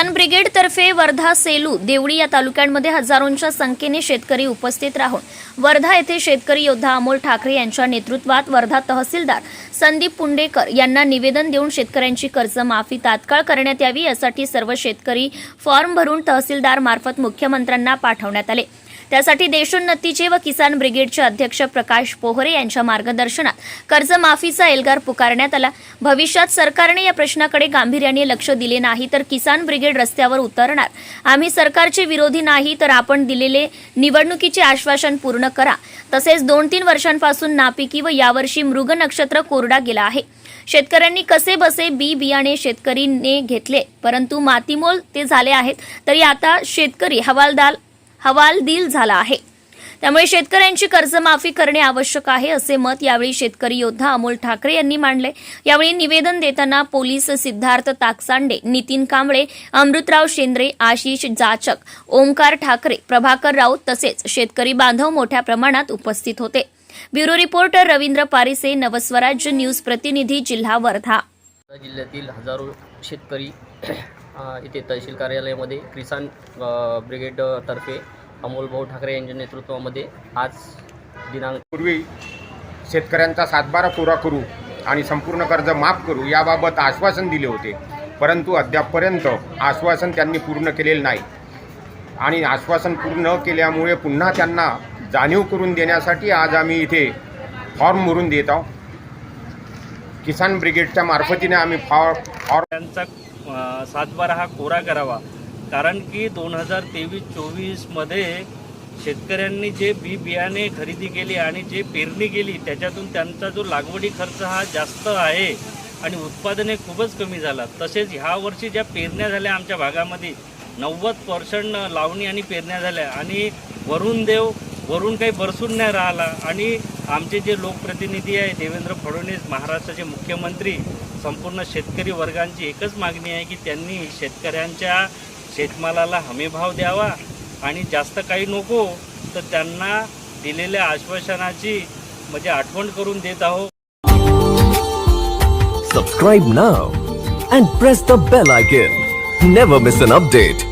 किसान ब्रिगेडतर्फे वर्धा सेलू देवळी या तालुक्यांमध्ये हजारोंच्या संख्येने शेतकरी उपस्थित राहून वर्धा येथे शेतकरी योद्धा अमोल ठाकरे यांच्या नेतृत्वात वर्धा तहसीलदार संदीप पुंडेकर यांना निवेदन देऊन शेतकऱ्यांची कर्जमाफी तात्काळ करण्यात यावी यासाठी सर्व शेतकरी फॉर्म भरून तहसीलदार मार्फत मुख्यमंत्र्यांना पाठवण्यात आले. त्यासाठी देशोन्नतीचे व किसान ब्रिगेडचे अध्यक्ष प्रकाश पोहरे यांच्या मार्गदर्शनात कर्जमाफीचा एल्गार पुकारण्यात आला. भविष्यात सरकारने या प्रश्नाकडे गांभीर्याने लक्ष दिले नाही तर किसान ब्रिगेड रस्त्यावर उतरणार. आम्ही सरकारचे विरोधी नाही तर आपण दिलेले निवडणुकीचे आश्वासन पूर्ण करा. तसेच दोन तीन वर्षांपासून नापिकी व यावर्षी मृग नक्षत्र कोरडा गेला आहे. शेतकऱ्यांनी कसे बसे बी बियाणे शेतकरीने घेतले? परंतु मातीमोल ते झाले आहेत. तरी आता शेतकरी हवालदार हवालदिल झाला आहे. त्यामुळे शेतकऱ्यांची कर्जमाफी करणे आवश्यक आहे असे मत यावेळी शेतकरी योद्धा अमोल ठाकरे यांनी मांडले. यावेळी निवेदन देताना पोलीस सिद्धार्थ ताकसांडे नितीन कांबळे अमृतराव शेंद्रे आशिष जाचक ओमकार ठाकरे प्रभाकर राऊत तसेच शेतकरी बांधव मोठ्या प्रमाणात उपस्थित होते. Bureau reporter Ravindra Parise Navswarajya news प्रतिनिधी जिल्हा वर्धा जिल्ह्यातील हजारो शेतकरी इथे तहसील कार्यालयामध्ये किसान ब्रिगेडतर्फे अमोल भाऊ ठाकरे यांच्या नेतृत्वामध्ये आज दिनांक पूर्वी शेतकऱ्यांचा सातबारा पुरा करू आणि संपूर्ण कर्ज माफ करू याबाबत आश्वासन दिले होते. परंतु अद्यापपर्यंत आश्वासन त्यांनी पूर्ण केलेलं नाही. आणि आश्वासन पूर्ण न केल्यामुळे पुन्हा त्यांना जाणीव करून देण्यासाठी आज आम्ही इथे फॉर्म भरून देत आहोत. किसान ब्रिगेडच्या मार्फतीने आम्ही फॉर फॉर्म त्यांचा सातबारा हा कोरा करावा. कारण की दोन हजार तेवीस चोवीसमध्ये शेतकऱ्यांनी जे बी बियाणे खरेदी केली आणि जे पेरणी केली त्याच्यातून त्यांचा जो लागवडी खर्च हा जास्त आहे आणि उत्पादने खूपच कमी झाला. तसेच ह्या वर्षी ज्या पेरण्या झाल्या आमच्या भागामध्ये नव्वद पर्सेंट लावणी आणि पेरण्या झाल्या. आणि वरुण देव वरून काही बरसून नाही राहिला. आणि आमचे जे लोकप्रतिनिधी आहे देवेंद्र फडणवीस महाराष्ट्राचे मुख्यमंत्री संपूर्ण शेतकरी वर्गांची एकच मागणी आहे की त्यांनी शेतकऱ्यांच्या शेतमालाला हमीभाव द्यावा आणि जास्त काही नको तर त्यांना दिलेल्या आश्वासनाची म्हणजे आठवण करून देत आहोत. Subscribe now and press the bell icon never miss an update